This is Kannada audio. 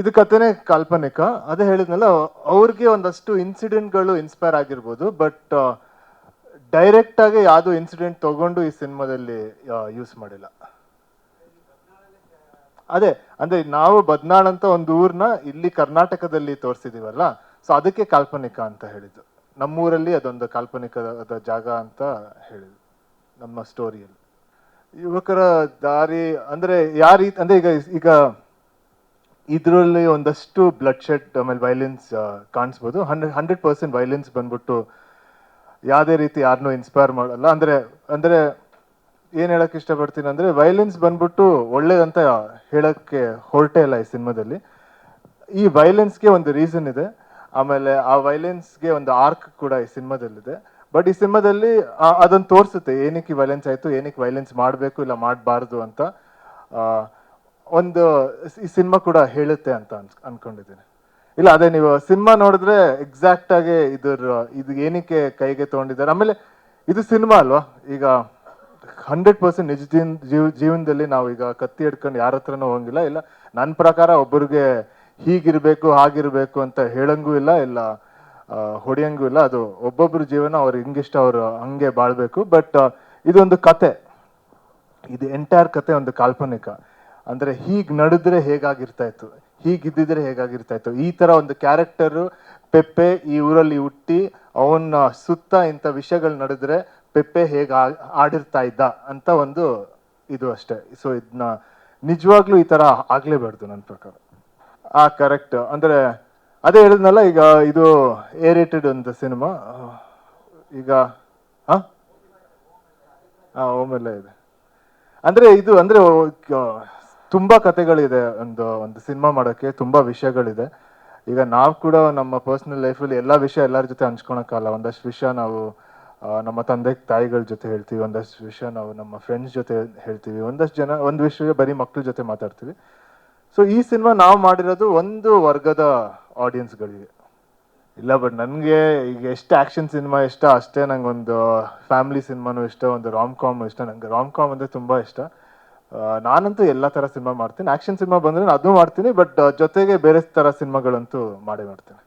ಇದು ಕಥೆನೇ ಕಾಲ್ಪನಿಕ. ಅದೇ ಹೇಳಿದ್ನಲ್ಲ, ಅವ್ರಿಗೆ ಒಂದಷ್ಟು ಇನ್ಸಿಡೆಂಟ್ಗಳು ಇನ್ಸ್ಪೈರ್ ಆಗಿರ್ಬೋದು ಬಟ್ ಡೈರೆಕ್ಟ್ ಆಗಿ ಯಾವ್ದು ಇನ್ಸಿಡೆಂಟ್ ತಗೊಂಡು ಈ ಸಿನಿಮಾದಲ್ಲಿ ಯೂಸ್ ಮಾಡಿಲ್ಲ. ಅದೇ, ಅಂದ್ರೆ ನಾವು ಬದ್ನಾಳ್ ಅಂತ ಒಂದು ಊರ್ನ ಇಲ್ಲಿ ಕರ್ನಾಟಕದಲ್ಲಿ ತೋರಿಸಿದೀವಲ್ಲ ಸೊ ಅದಕ್ಕೆ ಕಾಲ್ಪನಿಕ ಅಂತ ಹೇಳಿದ್ದು. ನಮ್ಮೂರಲ್ಲಿ ಅದೊಂದು ಕಾಲ್ಪನಿಕದ ಜಾಗ ಅಂತ ಹೇಳಿದ್ರು ನಮ್ಮ ಸ್ಟೋರಿಯಲ್ಲಿ ಯುವಕರ ದಾರಿ, ಅಂದ್ರೆ ಯಾರೀ, ಅಂದ್ರೆ ಈಗ ಈಗ ಇದರಲ್ಲಿ ಒಂದಷ್ಟು ಬ್ಲಡ್ ಶೆಡ್ ಆಮೇಲೆ ವೈಲೆನ್ಸ್ ಕಾಣಿಸ್ಬೋದು. ಹಂಡ್ರೆಡ್ ಹಂಡ್ರೆಡ್ ಪರ್ಸೆಂಟ್ ವೈಲೆನ್ಸ್ ಬಂದ್ಬಿಟ್ಟು ಯಾವುದೇ ರೀತಿ ಯಾರನ್ನೂ ಇನ್ಸ್ಪೈರ್ ಮಾಡಲ್ಲ. ಅಂದರೆ ಅಂದರೆ ಏನು ಹೇಳೋಕ್ಕೆ ಇಷ್ಟಪಡ್ತೀನಿ ಅಂದರೆ ವೈಲೆನ್ಸ್ ಬಂದ್ಬಿಟ್ಟು ಒಳ್ಳೇದಂತ ಹೇಳೋಕ್ಕೆ ಹೊರಟೇ ಇಲ್ಲ ಈ ಸಿನಿಮಾದಲ್ಲಿ. ಈ ವೈಲೆನ್ಸ್ಗೆ ಒಂದು ರೀಸನ್ ಇದೆ. ಆಮೇಲೆ ಆ ವೈಲೆನ್ಸ್ಗೆ ಒಂದು ಆರ್ಕ್ ಕೂಡ ಈ ಸಿನಿಮಾದಲ್ಲಿದೆ. ಬಟ್ ಈ ಸಿನಿಮಾದಲ್ಲಿ ಅದನ್ನು ತೋರಿಸುತ್ತೆ. ಏನಕ್ಕೆ ವೈಲೆನ್ಸ್ ಆಯಿತು, ಏನಕ್ಕೆ ವೈಲೆನ್ಸ್ ಮಾಡಬೇಕು ಇಲ್ಲ ಮಾಡಬಾರ್ದು ಅಂತ. ಒಂದು ಈ ಸಿನಿಮಾ ಕೂಡ ಹೇಳುತ್ತೆ ಅಂತ ಅನ್ಸ್, ಅನ್ಕೊಂಡಿದ್ದೀನಿ. ಇಲ್ಲ, ಅದೇ ನೀವು ಸಿನಿಮಾ ನೋಡಿದ್ರೆ ಎಕ್ಸಾಕ್ಟ್ ಆಗಿ ಇದ್ರ, ಇದು ಏನಕ್ಕೆ ಕೈಗೆ ತಗೊಂಡಿದ್ದಾರೆ? ಆಮೇಲೆ ಇದು ಸಿನಿಮಾ ಅಲ್ವಾ? ಈಗ ಹಂಡ್ರೆಡ್ ಪರ್ಸೆಂಟ್ ನಿಜ ಜೀವ, ಜೀವನದಲ್ಲಿ ನಾವು ಈಗ ಕತ್ತಿ ಹಿಡ್ಕೊಂಡು ಯಾರ ಹತ್ರನೂ ಹೋಗಿಲ್ಲ. ಇಲ್ಲ ನನ್ನ ಪ್ರಕಾರ ಒಬ್ಬರಿಗೆ ಹೀಗಿರ್ಬೇಕು, ಹಾಗಿರಬೇಕು ಅಂತ ಹೇಳಂಗೂ ಇಲ್ಲ ಇಲ್ಲ ಹೊಡಿಯಂಗೂ ಇಲ್ಲ. ಅದು ಒಬ್ಬೊಬ್ಬರ ಜೀವನ, ಅವ್ರು ಹಿಂಗಿಷ್ಟ ಅವರು ಹಂಗೆ ಬಾಳ್ಬೇಕು. ಬಟ್ ಇದೊಂದು ಕತೆ. ಇದು ಎಂಟೈರ್ ಕತೆ, ಒಂದು ಕಾಲ್ಪನಿಕ. ಅಂದ್ರೆ ಹೀಗ್ ನಡೆದ್ರೆ ಹೇಗಾಗಿರ್ತಾ ಇತ್ತು? ಹೀಗಿದ್ದಿದ್ರೆ ಹೇಗಾಗಿರ್ತಾ ಇತ್ತು? ಈ ತರ ಒಂದು ಕ್ಯಾರೆಕ್ಟರ್ ಪೆಪ್ಪೆ ಈ ಊರಲ್ಲಿ ಹುಟ್ಟಿ ಅವನ ಸುತ್ತ ಇಂಥ ವಿಷಯಗಳು ನಡೆದ್ರೆ ಪೆಪ್ಪೆ ಹೇಗೆ ಆಡಿರ್ತಾ ಇದ್ದ ಅಂತ ಒಂದು ಇದು ಅಷ್ಟೇ. ಸೊ ಇದನ್ನ ನಿಜವಾಗ್ಲೂ ಈ ತರ ಆಗ್ಲೇಬಾರ್ದು ನನ್ನ ಪ್ರಕಾರ. ಆ ಕರೆಕ್ಟ್ ಅಂದ್ರೆ ಅದೇ ಹೇಳಿದ್ನಲ್ಲ, ಈಗ ಇದು ಏರೇಟೆಡ್ ರೇಟೆಡ್ ಒಂದು ಸಿನಿಮಾ ಈಗ ಹಾ ಹಾ ಒಮ್ಮೆಲ್ಲ ಇದೆ. ಅಂದ್ರೆ ಇದು, ಅಂದ್ರೆ ತುಂಬಾ ಕತೆಗಳಿದೆ ಒಂದು ಒಂದು ಸಿನಿಮಾ ಮಾಡೋಕ್ಕೆ, ತುಂಬಾ ವಿಷಯಗಳಿದೆ. ಈಗ ನಾವು ಕೂಡ ನಮ್ಮ ಪರ್ಸನಲ್ ಲೈಫಲ್ಲಿ ಎಲ್ಲ ವಿಷಯ ಎಲ್ಲರ ಜೊತೆ ಹಂಚ್ಕೊಳಕ್ಕಾಗಲ್ಲ ಒಂದಷ್ಟು ವಿಷಯ ನಾವು ನಮ್ಮ ತಂದೆ, ತಾಯಿಗಳ ಜೊತೆ ಹೇಳ್ತೀವಿ, ಒಂದಷ್ಟು ವಿಷಯ ನಾವು ನಮ್ಮ ಫ್ರೆಂಡ್ಸ್ ಜೊತೆ ಹೇಳ್ತೀವಿ, ಒಂದಷ್ಟು ಜನ, ಒಂದು ವಿಷಯ ಬರೀ ಮಕ್ಕಳ ಜೊತೆ ಮಾತಾಡ್ತೀವಿ. ಸೊ ಈ ಸಿನಿಮಾ ನಾವು ಮಾಡಿರೋದು ಒಂದು ವರ್ಗದ ಆಡಿಯನ್ಸ್ಗಳಿಗೆ ಇಲ್ಲ ಬಟ್ ನನಗೆ ಈಗ ಎಷ್ಟು ಆ್ಯಕ್ಷನ್ ಸಿನಿಮಾ ಇಷ್ಟ ಅಷ್ಟೇ ನಂಗೆ ಒಂದು ಫ್ಯಾಮಿಲಿ ಸಿನಿಮಾನು ಇಷ್ಟ, ಒಂದು ರಾಮ್ ಕಾಮ್ ಇಷ್ಟ. ನಂಗೆ ರಾಮ್ ಕಾಮ್ ಅಂದರೆ ತುಂಬ ಇಷ್ಟ. ನಾನಂತೂ ಎಲ್ಲ ಥರ ಸಿನಿಮಾ ಮಾಡ್ತೀನಿ. ಆ್ಯಕ್ಷನ್ ಸಿನಿಮಾ ಬಂದ್ರೆ ಅದೂ ಮಾಡ್ತೀನಿ ಬಟ್ ಜೊತೆಗೆ ಬೇರೆ ಥರ ಸಿನಿಮಾಗಳಂತೂ ಮಾಡೇ ಮಾಡ್ತೀನಿ.